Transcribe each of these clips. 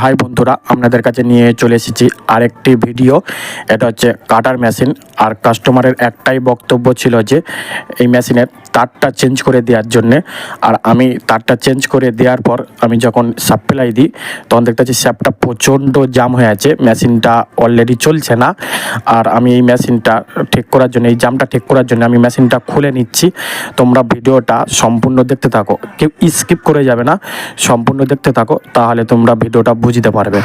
High বন্ধুরা, আপনাদের কাছে নিয়ে চলে এসেছি আরেকটি ভিডিও। এটা হচ্ছে কাটার মেশিন। আর কাস্টমারের একটাই বক্তব্য ছিল যে, এই মেশিনের তারটা চেঞ্জ করে দেওয়ার জন্যে। আর আমি তারটা চেঞ্জ করে দেওয়ার পর আমি যখন সাপ্লাই দিই, তখন দেখতে পাচ্ছি স্যাপটা প্রচণ্ড জাম হয়ে আছে। মেশিনটা অলরেডি চলছে না। আর আমি এই মেশিনটা ঠিক করার জন্য, এই জামটা ঠিক করার জন্য আমি মেশিনটা খুলে নিচ্ছি। তোমরা ভিডিওটা সম্পূর্ণ দেখতে থাকো। কেউ স্কিপ করে যাবে না। সম্পূর্ণ দেখতে থাকো, তাহলে তোমরা ভিডিওটা বুঝতে পারবে।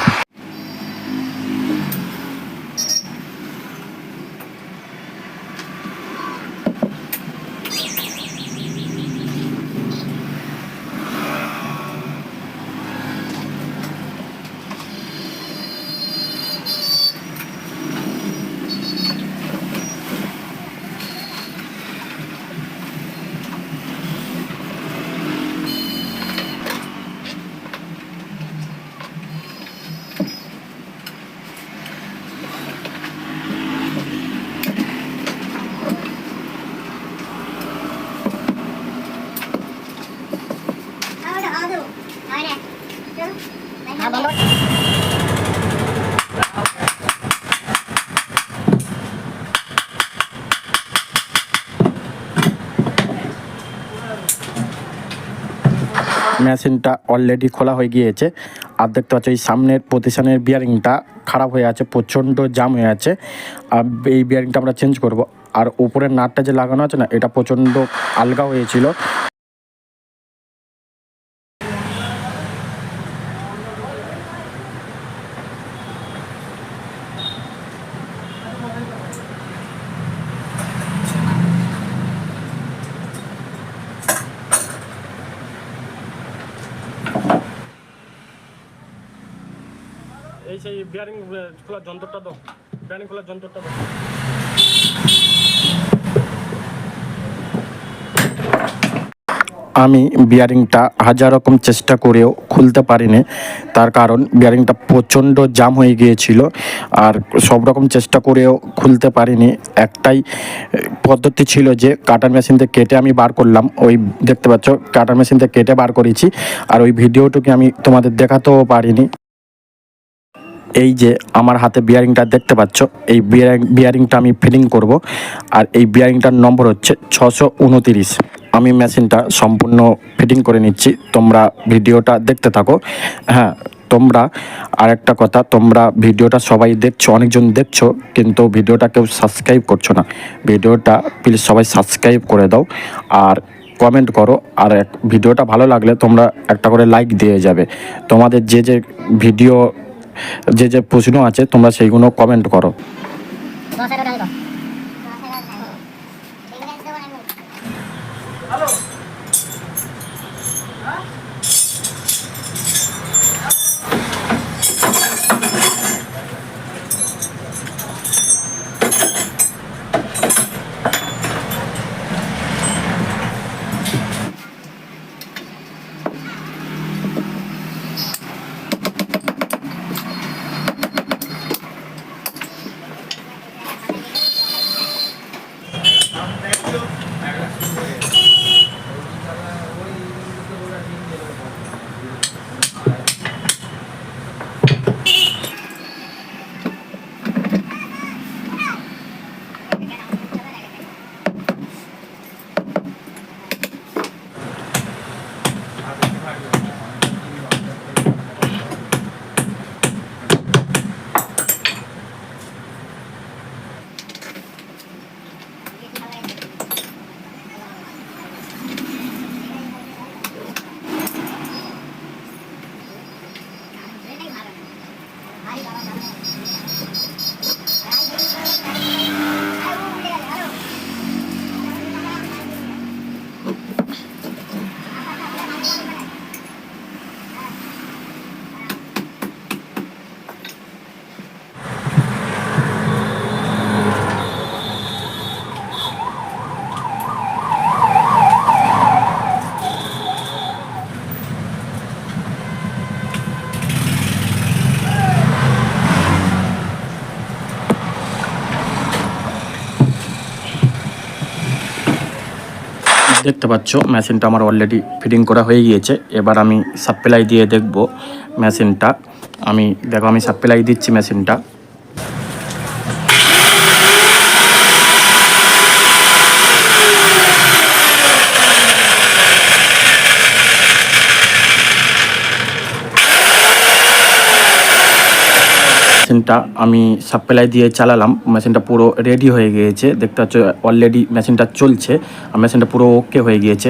মেশিনটা অলরেডি খোলা হয়ে গিয়েছে। আর দেখতে পাচ্ছ এই সামনের পজিশনের বিয়ারিংটা খারাপ হয়ে আছে প্রচণ্ড জাম হয়ে আছে। আর এই বিয়ারিংটা আমরা চেঞ্জ করব। আর উপরের নাটটা যে লাগানো আছে না এটা প্রচণ্ড আলগা হয়েছিল। এই সেই বিয়ারিং খোলার যন্ত্রটা দাও। বিয়ারিং খোলার যন্ত্রটা দাও। আমি বিয়ারিংটা হাজার রকম চেষ্টা করেও খুলতে পারিনি। তার কারণ বিয়ারিংটা প্রচণ্ড জাম হয়ে গিয়েছিল আর সব রকম চেষ্টা করেও খুলতে পারিনি। একটাই পদ্ধতি ছিল যে কাটার মেশিন থেকে কেটে আমি বার করলাম। ওই দেখতে পাচ্ছ কাটার মেশিন থেকে কেটে বার করেছি। আর ওই ভিডিওটুকু আমি তোমাদের দেখাতেও পারিনি। এই যে আমার হাতে বিয়ারিংটা দেখতে পাচ্ছ, এই বিয়ারিং বিয়ারিংটা আমি ফিটিং করব, আর এই বিয়ারিংটার নম্বর হচ্ছে ছশো উনতিরিশ। আমি মেশিনটা সম্পূর্ণ ফিটিং করে নিচ্ছি, তোমরা ভিডিওটা দেখতে থাকো। হ্যাঁ তোমরা আর একটা কথা, তোমরা ভিডিওটা সবাই দেখছ, অনেকজন দেখছ, কিন্তু ভিডিওটা কেউ সাবস্ক্রাইব করছ না। ভিডিওটা প্লিজ সবাই সাবস্ক্রাইব করে দাও, আর কমেন্ট করো, আর ভিডিওটা ভালো লাগলে তোমরা একটা করে লাইক দিয়ে যাবে। তোমাদের যে যে ভিডিও যে যে প্রশ্ন আছে তোমরা সেইগুলো কমেন্ট করো। দেখতে পাচ্ছ, মেশিনটা আমার অলরেডি ফিটিং করা হয়ে গিয়েছে। এবার আমি সাপ্লাই দিয়ে দেখব মেশিনটা। আমি, দেখো আমি সাপ্লাই দিচ্ছি মেশিনটা। মেশিনটা আমি সাপ্লাই দিয়ে চালালাম। মেশিনটা পুরো রেডি হয়ে গিয়েছে। দেখতে পাচ্ছ অলরেডি মেশিনটা চলছে। আর মেশিনটা পুরো ওকে হয়ে গিয়েছে।